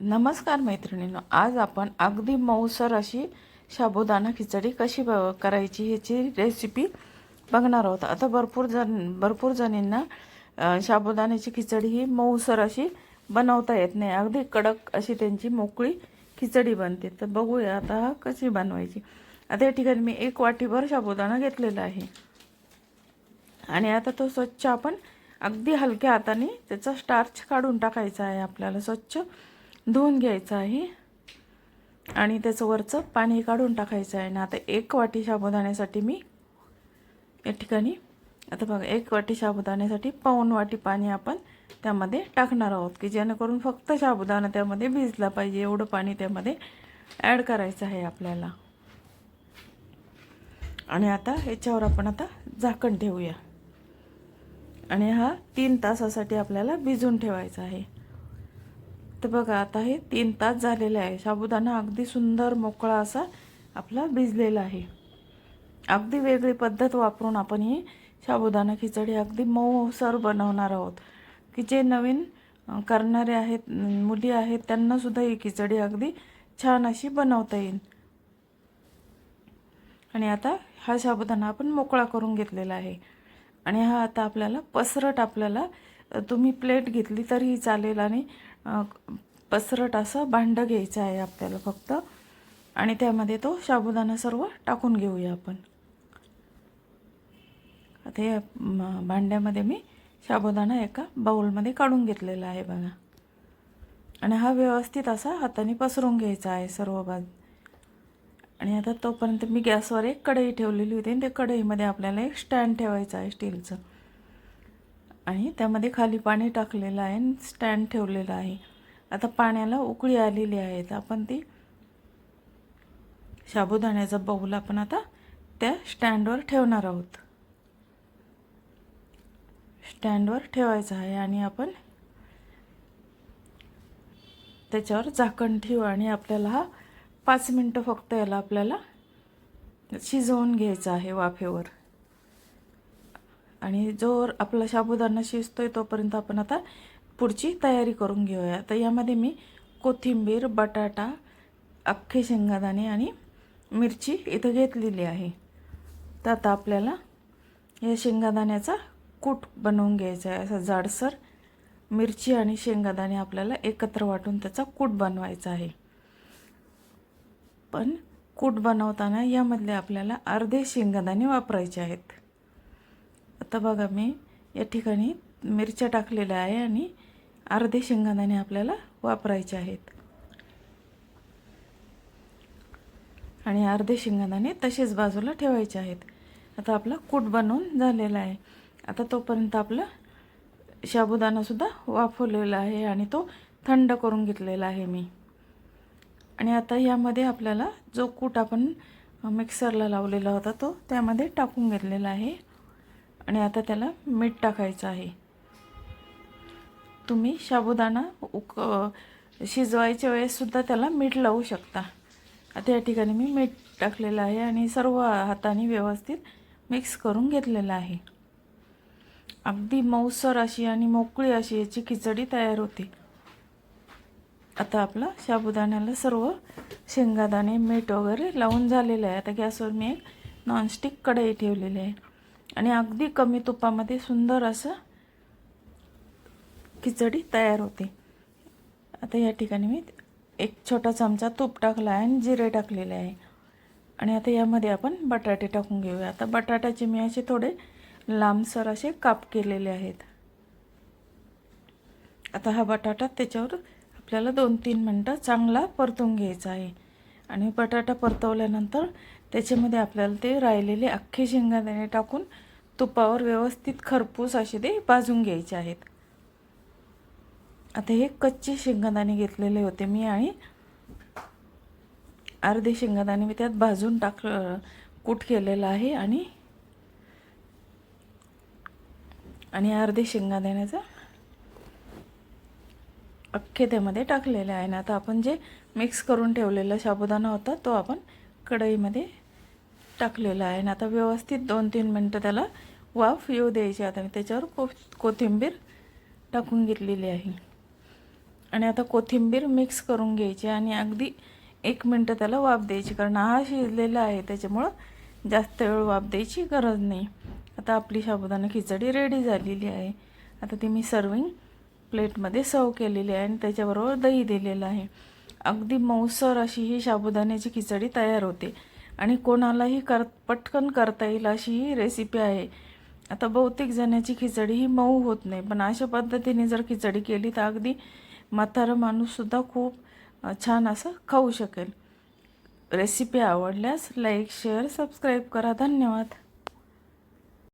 नमस्कार मैत्रिणींनो आज आपण अगदी मऊसर अशी साबुदाणा खिचडी कशी ब करायची ह्याची रेसिपी बघणार आहोत. आता भरपूर जण भरपूर जणींना साबुदाण्याची खिचडी ही मऊसर अशी बनवता येत नाही. अगदी कडक अशी त्यांची मोकळी खिचडी बनते. तर बघूया आता कशी बनवायची. आता या ठिकाणी मी एक वाटीभर साबुदाणा घेतलेला आहे. आणि आता तो स्वच्छ आपण अगदी हलक्या हाताने त्याचा स्टार्च काढून टाकायचा आहे आपल्याला स्वच्छ. धुवून घ्यायचं आहे. आणि त्याचं वरचं पाणी काढून टाकायचं आहे. ना आता एक वाटी साबुदाण्यासाठी मी या ठिकाणी आता बघा एक वाटी साबुदाण्यासाठी पाऊन वाटी पाणी आपण त्यामध्ये टाकणार आहोत की जेणेकरून फक्त साबुदाणा त्यामध्ये भिजला पाहिजे एवढं पाणी त्यामध्ये ॲड करायचं आहे आपल्याला. आणि आता याच्यावर आपण आता झाकण ठेवूया. आणि हा तीन तासासाठी आपल्याला भिजून ठेवायचा आहे. तर बघा आता हे तीन तास झालेले आहे. साबुदाणा अगदी सुंदर मोकळा असा आपला भिजलेला आहे. अगदी वेगळी पद्धत वापरून आपण ही साबुदाणा खिचडी अगदी मऊसर बनवणार आहोत. की जे नवीन करणारे आहेत मुली आहेत त्यांनासुद्धा ही खिचडी अगदी छान अशी बनवता येईल. आणि आता हा साबुदाणा आपण मोकळा करून घेतलेला आहे. आणि हा आता आपल्याला पसरट आपल्याला तुम्ही प्लेट घेतली तरीही चालेल आणि पसरट असं भांडं घ्यायचं आहे आपल्याला फक्त. आणि त्यामध्ये तो साबुदाणा सर्व टाकून घेऊया आपण. आता या भांड्यामध्ये मी साबुदाणा एका बाउलमध्ये काढून घेतलेला आहे बघा. आणि हा व्यवस्थित असा हाताने पसरून घ्यायचा आहे सर्व बाज आणि आता तोपर्यंत मी गॅसवर एक कढई ठेवलेली होती आणि त्या कढईमध्ये आपल्याला एक स्टँड ठेवायचा आहे स्टीलचं. आणि त्यामध्ये खाली पाणी टाकलेलं आहे आणि स्टँड ठेवलेलं आहे. आता पाण्याला उकळी आलेली आहे. तर आपण ती साबुदाण्याचा बाऊल आपण आता त्या स्टँडवर ठेवणार आहोत. स्टँडवर ठेवायचं आहे आणि आपण त्याच्यावर झाकण ठेवू आणि आपल्याला हा पाच मिनटं फक्त याला आपल्याला शिजवून घ्यायचं आहे वाफेवर. आणि जो आपला साबुदाणा शिजतोय तोपर्यंत आपण आता पुढची तयारी करून घेऊया. तर यामध्ये मी कोथिंबीर बटाटा अख्खे शेंगादाणे आणि मिरची इथं घेतलेली आहे. तर आता आपल्याला या शेंगादाण्याचा कूट बनवून घ्यायचा आहे. असा जाडसर मिरची आणि शेंगादाणे आपल्याला एकत्र वाटून त्याचा कूट बनवायचा आहे. पण कूट बनवताना यामधले आपल्याला अर्धे शेंगादाणे वापरायचे आहेत. आता बघा मी या ठिकाणी मिरच्या टाकलेल्या आहे आणि अर्धे शेंगादाणे आपल्याला वापरायचे आहेत. आणि अर्धे शेंगादाणे तसेच बाजूला ठेवायचे आहेत. आता आपला कूट बनवून झालेला आहे. आता तोपर्यंत आपला साबुदाणासुद्धा वाफवलेला आहे आणि तो थंड करून घेतलेला आहे मी. आणि आता यामध्ये आपल्याला जो कूट आपण मिक्सरला लावलेला होता तो त्यामध्ये टाकून घेतलेला आहे. आणि आता त्याला मीठ टाकायचं आहे. तुम्ही साबुदाणा उक शिजवायच्या वेळेससुद्धा त्याला मीठ लावू शकता. आता या ठिकाणी मी मीठ टाकलेलं आहे आणि सर्व हाताने व्यवस्थित मिक्स करून घेतलेलं आहे. अगदी मऊसर अशी आणि मोकळी अशी याची खिचडी तयार होते. आता आपला साबुदाण्याला सर्व शेंगादाणे मीठ वगैरे लावून झालेलं आहे. आता गॅसवर मी एक नॉनस्टिक कढई ठेवलेली आहे. आणि अगदी कमी तुपामध्ये सुंदर असं खिचडी तयार होते. आता या ठिकाणी मी एक छोटा चमचा तूप टाकला आहे आणि जिरे टाकलेले आहे. आणि आता यामध्ये आपण बटाटे टाकून घेऊया. आता बटाट्याचे मी असे थोडे लांबसर असे काप केलेले आहेत. आता हा बटाटा त्याच्यावर आपल्याला दोन तीन मिनटं चांगला परतून घ्यायचा आहे. आणि बटाटा परतवल्यानंतर त्याच्यामध्ये आपल्याला ते राहिलेले अख्खे शेंगादाणे टाकून तुपावर व्यवस्थित खरपूस असे ते भाजून घ्यायचे आहेत. आता हे कच्चे शेंगदाणे घेतलेले होते मी आणि अर्धे शेंगदाणे मी त्यात भाजून टाक कूट केलेलं आहे आणि आणि अर्धे शेंगादाण्याचा अख्खे त्यामध्ये टाकलेले आहे. ना आता आपण जे मिक्स करून ठेवलेला साबुदाणा होता तो आपण कढईमध्ये टाकलेलं आहे. आणि आता व्यवस्थित दोन तीन मिनटं त्याला वाफ येऊ द्यायची आता मी त्याच्यावर को कोथिंबीर टाकून घेतलेली आहे. आणि आता कोथिंबीर मिक्स करून घ्यायची आणि अगदी एक मिनटं त्याला वाफ द्यायची. कारण हा शिजलेला आहे त्याच्यामुळं जास्त वेळ वाफ द्यायची गरज नाही. आता आपली साबुदाणा खिचडी रेडी झालेली आहे. आता ती मी सर्विंग प्लेटमध्ये सर्व केलेली आहे आणि त्याच्याबरोबर दही दिलेलं आहे. अगदी मऊसर अशी ही साबुदाण्याची खिचडी तयार होते. आणि कोणालाही कर पटकन करता येईल अशी ही रेसिपी आहे. आता बहुतेक जण्याची खिचडी ही मऊ होत नाही पण अशा पद्धतीने जर खिचडी केली तर अगदी म्हातारा माणूससुद्धा खूप छान असं खाऊ शकेल. रेसिपी आवडल्यास लाईक शेअर सबस्क्राईब करा. धन्यवाद.